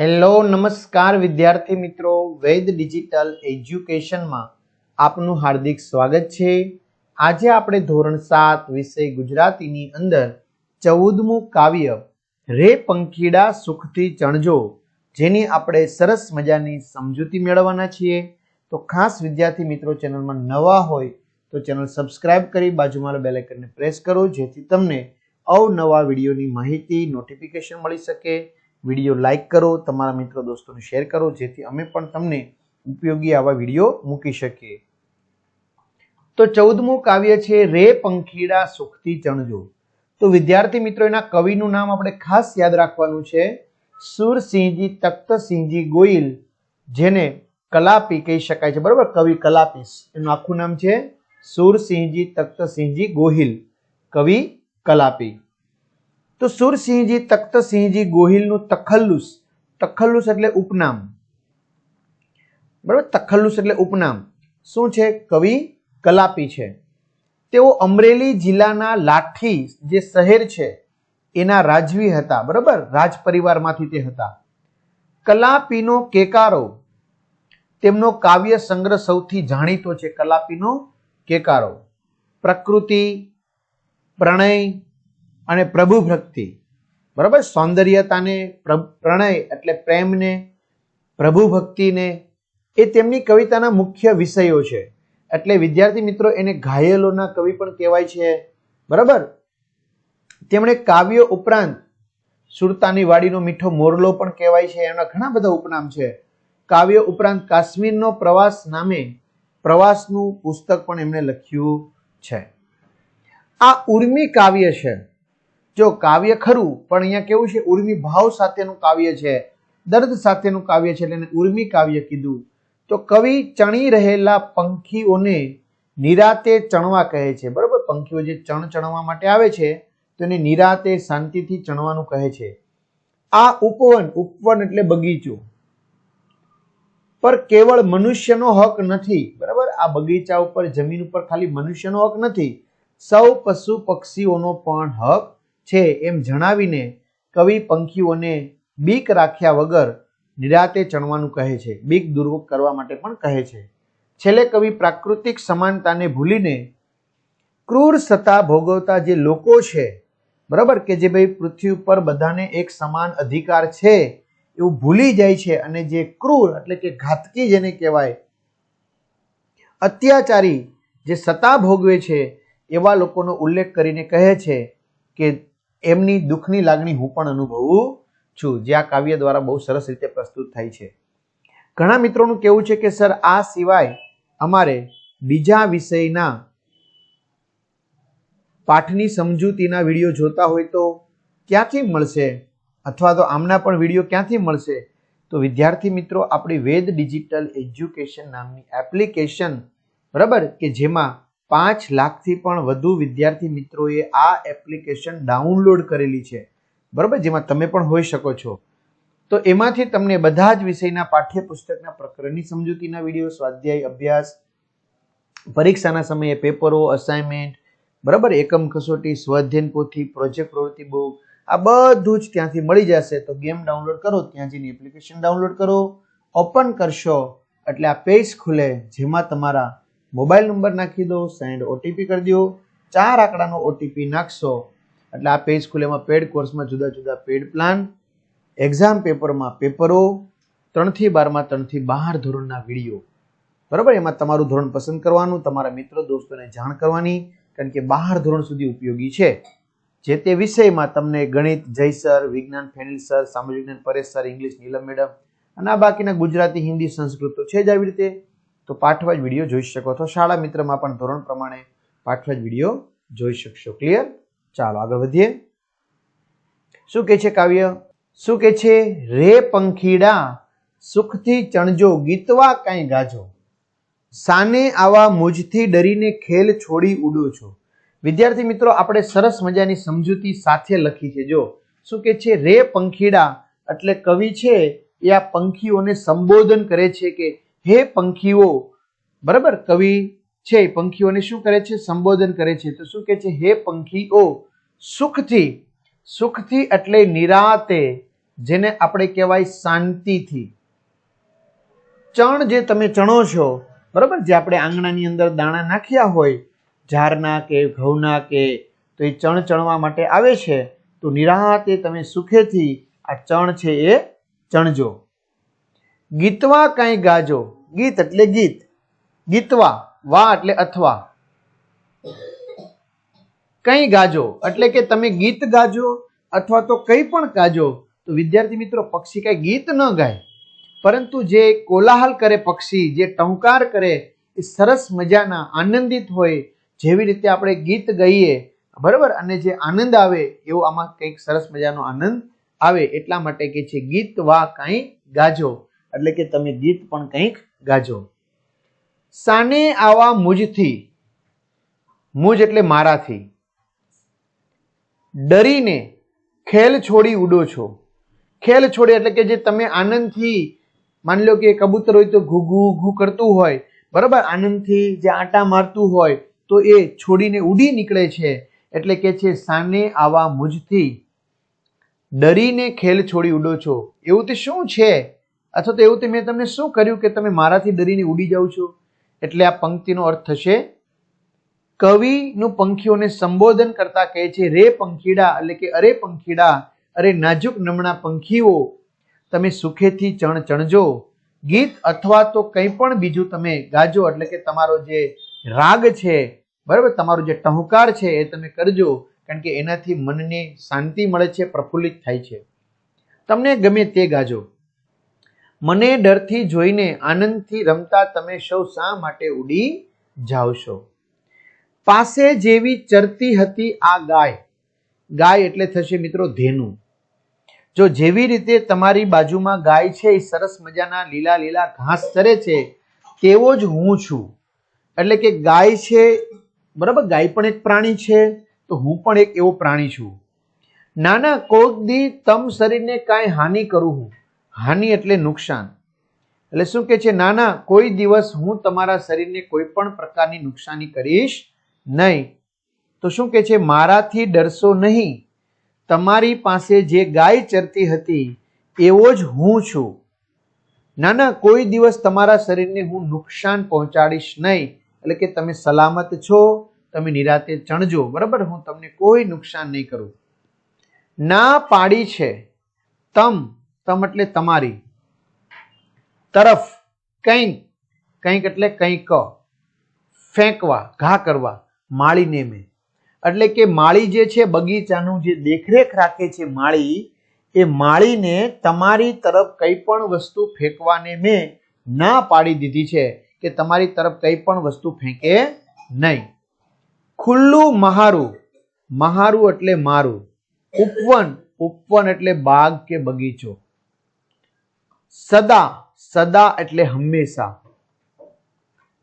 Hello, નમસ્કાર વિદ્યાર્થી મિત્રો. વૈદ ડિજિટલ એજ્યુકેશનમાં આપનું હાર્દિક સ્વાગત છે. આજે આપણે ધોરણ સાત વિષય ગુજરાતીની અંદર ચૌદમું કાવ્ય, રે પંખીડા સુખથી ચણજો, જેની આપણે સરસ મજાની સમજૂતી મેળવવાના છીએ. તો ખાસ વિદ્યાર્થી મિત્રો, ચેનલમાં નવા હોય તો ચેનલ સબસ્ક્રાઇબ કરી બાજુમાં બેલ આઇકનને પ્રેસ કરો, જેથી તમને અવનવા વિડીયોની માહિતી, નોટિફિકેશન મળી શકે. વીડિયો લાઇક કરો, તમારા મિત્રો દોસ્તોને શેર કરો, જેથી અમે પણ તમને ઉપયોગી આવા વીડિયો મૂકી શકીએ. તો ચૌદમું કાવ્ય છે, રે પંખીડા સુખથી ચણજો. તો વિદ્યાર્થી મિત્રો, એના કવિનું નામ આપણે ખાસ યાદ રાખવાનું છે. સુરસિંહજી તખ્તસિંહજી ગોહિલ જેને કલાપી કહી શકાય છે. બરાબર? કવિ કલાપી એનું આખું નામ છે સુરસિંહજી તખ્તસિંહજી ગોહિલ. કવિ કલાપી. તો સુરસિંહજી તખ્તસિંહજી ગોહિલનું તખલ્લુસ. તખલ્લુસ એટલે ઉપનામ. બરાબર? તખલ્લુસ એટલે ઉપનામ. શું છે? કવિ કલાપી છે. તેઓ અમરેલી જિલ્લાના લાઠી જે શહેર છે, એના રાજવી હતા. બરાબર? રાજ પરિવારમાંથી તે હતા. કલાપીનો કેકારો. તેમનો કાવ્ય સંગ્રહ સૌથી જાણીતો છે કલાપીનો કેકારો. પ્રકૃતિ, પ્રણય અને પ્રભુ ભક્તિ. બરાબર? સૌંદર્યતાને પ્ર- પ્રણય એટલે પ્રેમને, પ્રભુ ભક્તિને એ તેમની કવિતાના મુખ્ય વિષયો છે. એટલે વિદ્યાર્થી મિત્રો, એને ઘાયલોના કવિ પણ કહેવાય છે. બરાબર? તેમણે કાવ્યો ઉપરાંત સુરતાની વાડીનો મીઠો મોરલો પણ કહેવાય છે. એના ઘણા બધા ઉપનામ છે. કાવ્ય ઉપરાંત કાશ્મીરનો પ્રવાસ નામે પ્રવાસનું પુસ્તક પણ એમણે લખ્યું છે. આ ઉર્મી કાવ્ય છે. જો કાવ્ય ખરું, પણ અહીંયા કેવું છે, ઉર્મી ભાવ સાથેનું કાવ્ય છે, દર્દ સાથેનું કાવ્ય છે, એટલે એને ઉર્મી કાવ્ય કીધું. તો કવિ ચણી રહેલા પંખીઓને નિરાતે ચણવા કહે છે. બરાબર? પંખીઓ જે ચણ ચણવા માટે આવે છે, તો એને નિરાતે શાંતિથી ચણવાનું કહે છે. આ ઉપવન ઉપવન એટલે બગીચો. પર કેવળ મનુષ્યનો હક નથી. બરાબર? આ બગીચા ઉપર, જમીન ઉપર ખાલી મનુષ્યનો હક નથી. સૌ પશુ પક્ષીઓનો પણ હક છે એમ જણાવીને કવિ પંખીઓને બીક રાખ્યા વગર નિરાતે ચણવાનું કહે છે. બીક દૂર કરવા માટે પણ કહે છે. છેલ્લે કવિ પ્રાકૃતિક સમાનતાને ભૂલીને ક્રૂર સત્તા ભોગવતા જે લોકો છે, બરાબર કે જે ભાઈ પૃથ્વી ઉપર બધાને એક સમાન અધિકાર છે એવું ભૂલી જાય છે અને જે ક્રૂર એટલે કે ઘાતકી જેને કહેવાય, અત્યાચારી જે સત્તા ભોગવે છે એવા લોકોનો ઉલ્લેખ કરીને કહે છે કે એમની દુઃખની લાગણી હું પણ અનુભવું છું, જે આ કાવ્ય દ્વારા બહુ સરસ રીતે પ્રસ્તુત થાય છે. ઘણા મિત્રોનું કહેવું છે કે, સર, આ સિવાય અમારે બીજા વિષયના પાઠની સમજૂતીના વીડિયો જોતા હોય તો ક્યાંથી મળશે? અથવા તો આમના પણ વીડિયો ક્યાંથી મળશે? તો વિદ્યાર્થી મિત્રો, આપણી વેદ ડિજિટલ એજ્યુકેશન નામની એપ્લિકેશન, બરાબર? કે જેમાં પાંચ લાખથી પણ વધુ વિદ્યાર્થી મિત્રોએ આ એપ્લિકેશન ડાઉનલોડ કરેલી છે. બરાબર? જેમાં તમે પણ હોઈ શકો છો. તો એમાંથી તમને બધા જ વિષયના પાઠ્યપુસ્તકના પ્રકરણની સમજૂતીના વીડિયો, સ્વાધ્યાય અભ્યાસ, પરીક્ષાના સમયે પેપરો અસાઇનમેન્ટ બરાબર? એકમ કસોટી સ્વાધ્યન પોથી પ્રોજેક્ટ પ્રવૃત્તિ બુક આ બધું જ ત્યાંથી મળી જશે. તો ગેમ ડાઉનલોડ કરો, ત્યાં જઈને એપ્લિકેશન ડાઉનલોડ કરો ઓપન કરશો, એટલે આ પેજ ખુલે, જેમાં તમારા મોબાઈલ નંબર નાખી દો, સેન્ડ ઓટીપી કરી દો, ચાર આંકડાનો ઓટીપી નાખશો. એટલે આ પેજ ખુલે એમાં પેડ કોર્સમાં જુદા જુદા પેડ પ્લાન, એક્ઝામ પેપરમાં પેપરો, ત્રણથી બારમાં ત્રણથી બાર ધોરણના વીડિયો. બરાબર? એમાં તમારું ધોરણ પસંદ કરવાનું, તમારા મિત્રો, દોસ્તોને જાણ કરવાની, કારણ કે બહાર ધોરણ સુધી ઉપયોગી છે. જે તે વિષયમાં તમને ગણિત, જય સર, વિજ્ઞાન, ફેનિલ સર, સામાજિક વિજ્ઞાન, Paresh sir, English, Neelam madam, અને આ બાકીના ગુજરાતી, હિન્દી સંસ્કૃત તો છે જ આવી રીતે. તો પાઠવાજ વીડિયો જોઈ શકો છો. શાળા મિત્રમાં પણ ધોરણ પ્રમાણે પાઠવાજ વીડિયો જોઈ શકશો. ક્લિયર ચાલો, આગળ વધીએ. શું કે છે કાવ્ય? શું કે છે? રે પંખીડા, સુખથી ચણજો, ગીતવા કાંઈ ગાજો. સાને આવા મુજથી ડરીને ખેલ છોડી ઉડો છો. વિદ્યાર્થી મિત્રો, આપણે સરસ મજાની સમજૂતી સાથે લખી છે. જો, શું કે છે? રે પંખીડા એટલે કવિ છે, એ આ પંખીઓને સંબોધન કરે છે કે હે પંખીઓ, બરાબર? કવિ છે પંખીઓને શું કરે છે? સંબોધન કરે છે. તો શું કહે છે? હે પંખીઓ, સુખથી સુખથી એટલે નિરાતે, જેને આપણે કહેવાય શાંતિથી. ચણ જે તમે ચણો છો, બરાબર? જે આપણે આંગણાની અંદર દાણા નાખ્યા હોય, ઝારના કે ઘઉંના કે, તો એ ચણ ચણવા માટે આવે છે. તો નિરાતે તમે સુખેથી આ ચણ છે એ ચણજો. ગીતવા કાંઈ ગાજો. ગીત એટલે ગીત. ગીતવા, વા એટલે અથવા. કંઈ ગાજો એટલે કે તમે ગીત ગાજો અથવા તો કંઈ પણ ગાજો, તો વિદ્યાર્થી મિત્રો પક્ષી કઈ ગીત ન ગાય. પરંતુ જે કોલાહલ કરે પક્ષી, જે ટંકાર કરે, એ સરસ મજાના આનંદિત હોય, જેવી રીતે આપણે ગીત ગાઈએ, બરાબર? અને જે આનંદ આવે, એવો આમાં કંઈક સરસ મજાનો આનંદ આવે, એટલા માટે કે છે ગીત વા કાંઈ ગાજો. એટલે કે તમે ગીત પણ કંઈક ગાજો. સાને આવા મુજથી, મુજ એટલે મારાથી. ડરીને ખેલ છોડી ઉડો છો. ખેલ છોડી એટલે કે જે તમે આનંદથી, માની લો કે કબૂતર હોય તો ઘૂ ઘૂ ઘૂ કરતું હોય, બરાબર? આનંદથી જે આટા મારતું હોય તો એ છોડીને ઉડી નીકળે છે. એટલે કે છે સાને આવા મુજથી, ડરીને ખેલ છોડી ઉડો છો. એવું તે શું છે? અથવા તો એવું તે મેં તમને શું કર્યું કે તમે મારાથી ડરીને ઉડી જાઓ છો? એટલે આ પંક્તિનો અર્થ થશે, કવિનું પંખીઓને સંબોધન કરતા કહે છે, રે પંખીડા, એટલે કે, અરે પંખીડા, અરે નાજુક નમણા પંખીઓ, તમે સુખેથી ચણ ચણજો, ગીત અથવા તો કંઈ પણ બીજું તમે ગાજો, એટલે કે, તમારો જે રાગ છે, બરાબર? તમારો જે ટહુકાર છે, એ તમે કરજો, કારણ કે એનાથી મનને શાંતિ મળે છે, પ્રફુલ્લિત થાય છે. તમને ગમે તે ગાજો. મને ડરથી જોઈને આનંદથી રમતા તમે સૌ શા માટે ઉડી જાવશો? પાસે જેવી ચરતી હતી આ ગાય. ગાય એટલે થશે મિત્રો ધેનું. જો જેવી રીતે તમારી બાજુમાં ગાય છે, એ સરસ મજાના લીલા લીલા ઘાસ ચરે છે, તેવો જ હું છું. એટલે કે ગાય છે, બરાબર, ગાય પણ એક પ્રાણી છે, તો હું પણ એક એવો પ્રાણી છું. નાના કોક દી તમ શરીરને કાંઈ હાનિ કરું હું. હાનિ એટલે નુકસાન. એટલે શું કે છે, નાના, કોઈ દિવસ હું તમારા શરીરને કોઈ પણ પ્રકારની નુકસાની કરીશ નહીં. તો શું કે છે, મારાથી ડરશો નહીં. તમારી પાસે જે ગાય ચરતી હતી, એવો જ હું છું. ના ના કોઈ દિવસ તમારા શરીરને હું નુકસાન પહોંચાડીશ નહીં. એટલે કે, તમે સલામત છો, તમે નિરાતે ચણજો. બરાબર? હું તમને કોઈ નુકસાન નહીં કરું. ના પાડી છે. તમ તમ એટલે તમારી. તરફ કંઈક કંઈક એટલે કંઈક. ફેંકવા, ઘા કરવા માળીને મેં એટલે કે માળી જે છે, બગીચાનું જે દેખરેખ રાખે છે માળી, એ માળીને તમારી તરફ કંઈ પણ વસ્તુ ફેંકવાને મેં ના પાડી દીધી છે કે તમારી તરફ કંઈ પણ વસ્તુ ફેંકે નહીં. ખુલ્લું મહારું મહારું એટલે મારું, ઉપવન ઉપવન એટલે બાગ કે બગીચો. સદા સદા એટલે હંમેશા.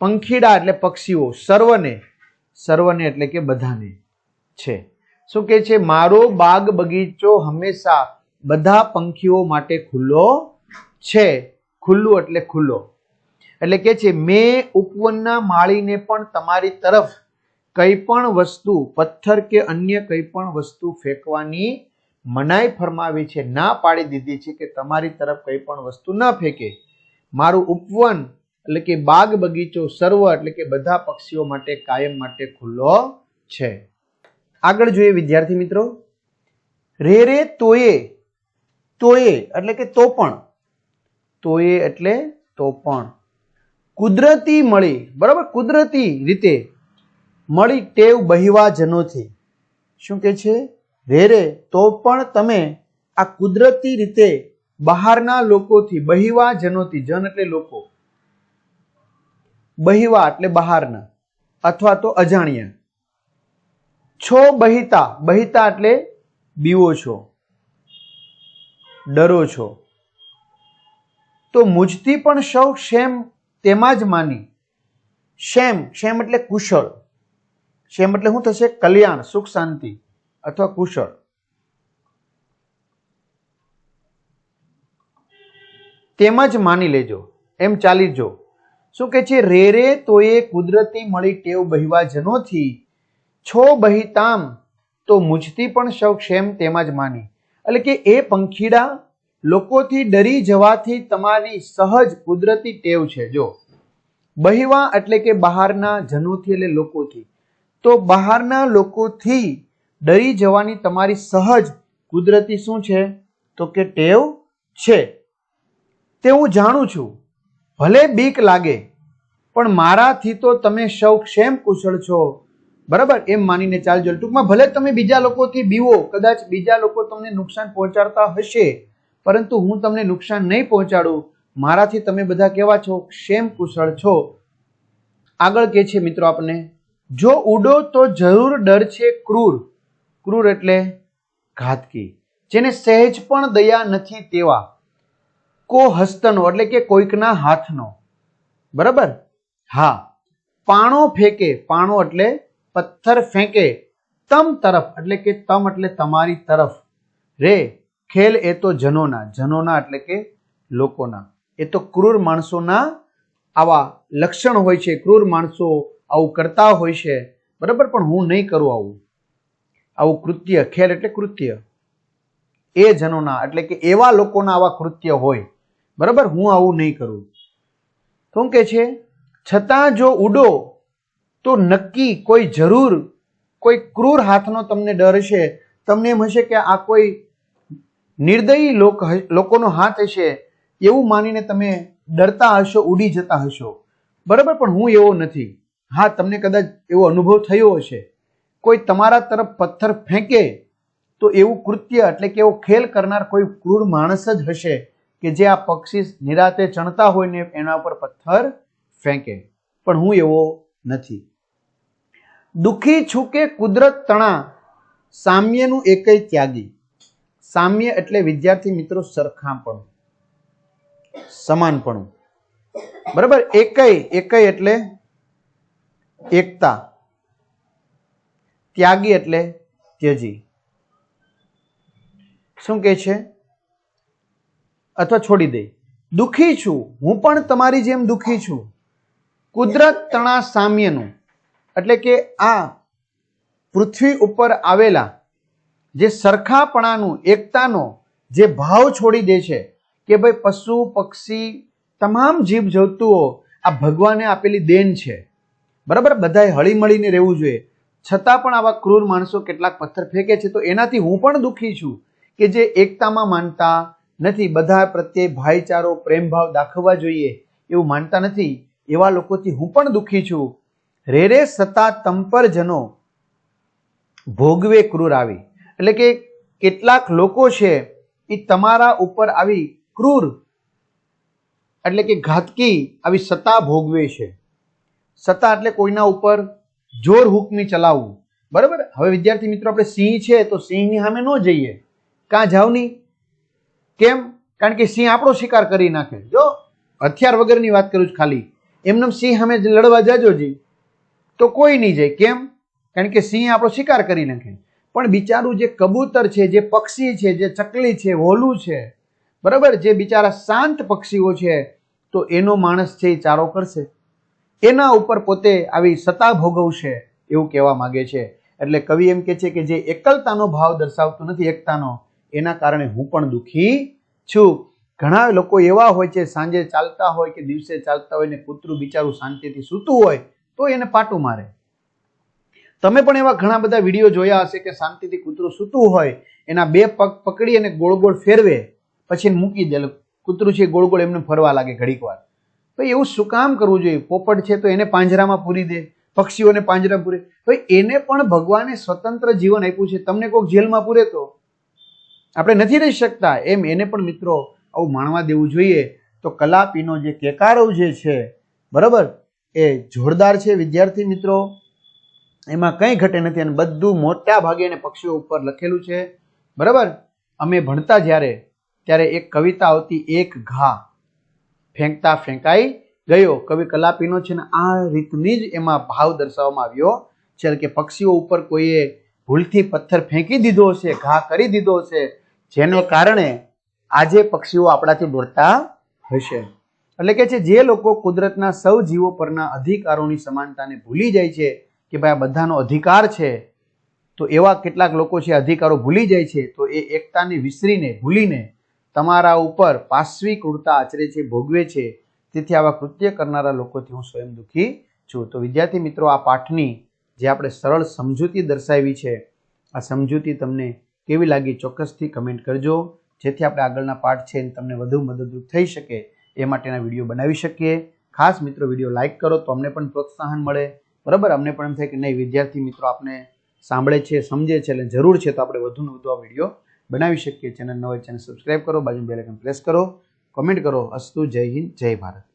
પંખીડા એટલે પક્ષીઓ, સર્વને. સર્વને એટલે કે બધાને છે. શું કે છે? મારો બાગ બગીચો હંમેશા બધા પંખીઓ માટે ખુલ્લો છે. ખુલ્લું એટલે ખુલ્લો. એટલે કે છે, મેં ઉપવનના માળીને પણ તમારી તરફ કંઈ પણ વસ્તુ, પથ્થર કે અન્ય કંઈ પણ વસ્તુ ફેંકવાની મનાઈ ફરમાવી છે, ના પાડી દીધી છે કે તમારી તરફ કંઈ પણ વસ્તુ ન ફેંકે. મારું ઉપવન એટલે કે બાગ બગીચો, સર્વ એટલે કે બધા પક્ષીઓ માટે કાયમ માટે ખુલ્લો છે. આગળ જોઈએ વિદ્યાર્થી મિત્રો. રે રે તોયે તોયે એટલે કે તો પણ તોયે એટલે તો પણ કુદરતી મળી, બરાબર? કુદરતી રીતે મળી ટેવ બહિવાજનોથી શું કે છે? રે રે તો પણ તમે આ કુદરતી રીતે બહારના લોકોથી બહિવાજનોથી જન એટલે લોકો, બહિવા એટલે બહારના, અથવા તો અજાણ્યા. છો બહિતા બહિતા એટલે બીવો છો, ડરો છો. તો મુજથી પણ સૌ શેમ તેમાં જ માની. શેમ શેમ એટલે કુશળ. શેમ એટલે શું થશે? કલ્યાણ, સુખ, શાંતિ. અથવા કુશળ. તેમ જ માની લેજો. એમ ચાલી જો. શું કે છે, રે રે તો એ કુદરતી મળી ટેવ બહેવા જનોથી. છો બહિતામ તો મુજતી પણ સૌ ક્ષેમ તેમાં જ માની. એટલે કે, એ પંખીડા લોકોથી ડરી જવાથી તમારી સહજ કુદરતી ટેવ છે. જો. બહિવા એટલે કે બહારના જનોથી એટલે લોકોથી. તો બહારના લોકોથી ડરી જવાની તમારી સહજ કુદરતી શું છે? તો કે ટેવ છે. તે હું જાણું છું. ભલે બીક લાગે, પણ મારાથી તો તમે સૌ ક્ષેમ કુશળ છો. બરાબર? એમ માનીને ચાલજો. ટૂંકમાં ભલે તમે બીજા લોકોથી બીવો, કદાચ બીજા લોકો તમને નુકસાન પહોંચાડતા હશે, પરંતુ હું તમને નુકસાન નહીં પહોંચાડું. મારાથી તમે બધા કેવા છો? ક્ષેમ કુશળ છો. આગળ કે છે મિત્રો આપને? જો ઉડો તો જરૂર ડર છે ક્રૂર. ક્રૂર એટલે ઘાતકી, જેને સહેજ પણ દયા નથી તેવા કો હસ્તનો એટલે કે કોઈકના હાથનો. બરાબર? હા. પાણો ફેંકે, પાણો એટલે પથ્થર ફેંકે, તમ તરફ એટલે કે તમ એટલે તમારી તરફ. રે, ખેલ એ તો જનોના જનોના એટલે કે લોકોના. એ તો ક્રૂર માણસોના આવા લક્ષણ હોય છે, ક્રૂર માણસો આવું કરતા હોય છે. બરાબર? પણ હું નહીં કરું આવું. આવું કૃત્ય ખેર એટલે કૃત્ય. એ જનોના, એટલે કે એવા લોકોના આવા કૃત્ય હોય. બરાબર? હું આવું નહીં કરું. તો કે છે, છતાં જો ઉડો, તો નક્કી કોઈ જરૂર, કોઈ ક્રૂર હાથનો તમને ડર હશે. તમને એમ હશે કે આ કોઈ નિર્દયી લોક લોકોનો હાથ હશે. એવું માનીને તમે ડરતા હશો, ઉડી જતા હશો. બરાબર? પણ હું એવો નથી. હા, તમને કદાચ એવો અનુભવ થયો હશે. કોઈ તમારા તરફ પથ્થર ફેંકે, તો એવું કૃત્ય એટલે કે એવો ખેલ કરનાર કોઈ ક્રૂર માણસ જ હશે કે જે આ પક્ષી નિરાતે ચણતા હોય ને એના ઉપર પથ્થર ફેંકે. પણ હું એવો નથી. દુઃખી છું કે કુદરત તણા, સામ્યનું એકય ત્યાગી. સામ્ય એટલે વિદ્યાર્થી મિત્રો સરખાપણું સમાનપણું. બરાબર? એકય એકય એટલે એકતા. ત્યાગી એટલે ત્યજી. શું કે છે? અથવા છોડી દે. દુઃખી છું. હું પણ તમારી જેમ દુઃખી છું. કુદરત તણા સામ્યનું. એટલે કે આ પૃથ્વી ઉપર આવેલા જે સરખાપણાનું, એકતાનો જે ભાવ છોડી દે છે કે ભાઈ પશુ, પક્ષી, તમામ જીવ જંતુઓ આ ભગવાને આપેલી દેન છે. બરાબર? બધાએ હળીમળીને રહેવું જોઈએ. છતાં પણ આવા ક્રૂર માણસો કેટલાક પથ્થર ફેંકે છે, તો એનાથી હું પણ દુઃખી છું કે જે એકતામાં માનતા નથી. બધા પ્રત્યે ભાઈચારો, પ્રેમભાવ દાખવવા જોઈએ એવું માનતા નથી. એવા લોકોથી હું પણ દુઃખી છું. રે રે સતા તંપરજનો ભોગવે ક્રૂર આવી. એટલે કે કેટલાક લોકો છે એ તમારા ઉપર આવી ક્રૂર, એટલે કે ઘાતકી આવી સત્તા ભોગવે છે. સત્તા એટલે કોઈના ઉપર જોર હુકમી ચલાવવું. બરાબર? હવે વિદ્યાર્થી મિત્રો, આપણે સિંહ છે તો સિંહની સામે ન જઈએ. કાં જાવ નહીં કેમ? કારણ કે સિંહ આપણો શિકાર કરી નાખે. જો, હથિયાર વગરની વાત કરું છું ખાલી. એમને સિંહ સામે લડવા જાજો જી. તો કોઈ નહીં જાય. કેમ? કારણ કે સિંહ આપણો શિકાર કરી નાખે. પણ બિચારું જે કબૂતર છે, જે પક્ષી છે, જે ચકલી છે, હોલું છે, બરાબર? જે બિચારા શાંત પક્ષીઓ છે, તો એનો માણસ છે એ ચારો કરશે. એના ઉપર પોતે આવી સત્તા ભોગવશે એવું કહેવા માંગે છે. એટલે કવિ એમ કે છે કે જે એકલતાનો ભાવ દર્શાવતું નથી, એકતાનો, એના કારણે હું પણ દુઃખી છું. ઘણા લોકો એવા હોય છે, સાંજે ચાલતા હોય કે દિવસે ચાલતા હોય ને કૂતરું બિચારું શાંતિથી સૂતું હોય, તો એને પાટું મારે. તમે પણ એવા ઘણા બધા વીડિયો જોયા હશે કે શાંતિથી કૂતરું સૂતું હોય, એના બે પગ પકડી અને ગોળ ગોળ ફેરવે, પછી મૂકી દે. કૂતરું છે ગોળ ગોળ એમને ફરવા લાગે ઘડીક વાર ભાઈ, એવું શું કામ કરવું જોઈએ? પોપટ છે તો એને પાંજરામાં પૂરી દે, પક્ષીઓને પાંજરા પૂરે. ભાઈ એને પણ ભગવાને સ્વતંત્ર જીવન આપ્યું છે. તમને કોઈક જેલમાં પૂરે તો? આપણે નથી રહી શકતા. એમ એને પણ મિત્રો આવું માણવા દેવું જોઈએ. તો કલાપીનો જે કેકારવ જે છે, બરાબર? એ જોરદાર છે. વિદ્યાર્થી મિત્રો, એમાં કંઈ ઘટે નથી અને બધું મોટા ભાગે એને પક્ષીઓ ઉપર લખેલું છે. બરાબર? અમે ભણતા જ્યારે, ત્યારે એક કવિતા આવતી, એક ઘા. ફેંકતા ફેંકાઈ ગયો. કવિ કલાપીનો છે ને આ રીતની જ એમાં ભાવ દર્શાવવામાં આવ્યો. છે કે પક્ષીઓ ઉપર કોઈએ ભૂલથી પથ્થર ફેંકી દીધો હશે, ઘા કરી દીધો હશે, જેનો કારણે આજે પક્ષીઓ આપણાથી દોડતા હશે. એટલે કે છે, જે લોકો કુદરતના સૌ જીવો પરના અધિકારોની સમાનતાને ભૂલી જાય છે કે ભાઈ આ બધાનો અધિકાર છે, તો એવા કેટલાક લોકો છે, અધિકારો ભૂલી જાય છે, તો એ એકતાને વિસરીને, ભૂલીને તમારા ઉપર પાશ્વી ક્રૂરતા આચરે છે, ભોગવે છે, તેથી આવા કૃત્ય કરનારા લોકોથી હું સ્વયં દુઃખી છું. તો વિદ્યાર્થી મિત્રો, આ પાઠની જે આપણે સરળ સમજૂતી દર્શાવી છે, આ સમજૂતી તમને કેવી લાગી ચોક્કસથી કમેન્ટ કરજો. જેથી આપણે આગળના પાઠ છે તમને વધુ મદદરૂપ થઈ શકે, એ માટેના વીડિયો બનાવી શકીએ. ખાસ મિત્રો, વીડિયો લાઇક કરો તો અમને પણ પ્રોત્સાહન મળે. બરાબર, અમને પણ એમ થાય કે નહીં, વિદ્યાર્થી મિત્રો આપણે સાંભળે છે, સમજે છે, એટલે જરૂર છે તો આપણે વધુને વધુ આ વીડિયો બનાવી શકીએ. ચેનલ હોય ચેનલ સબસ્ક્રાઈબ કરો બાજુ બેલેકન પ્રેસ કરો. કોમેન્ટ કરો. અસ્તુ જય હિન્દ, જય ભારત.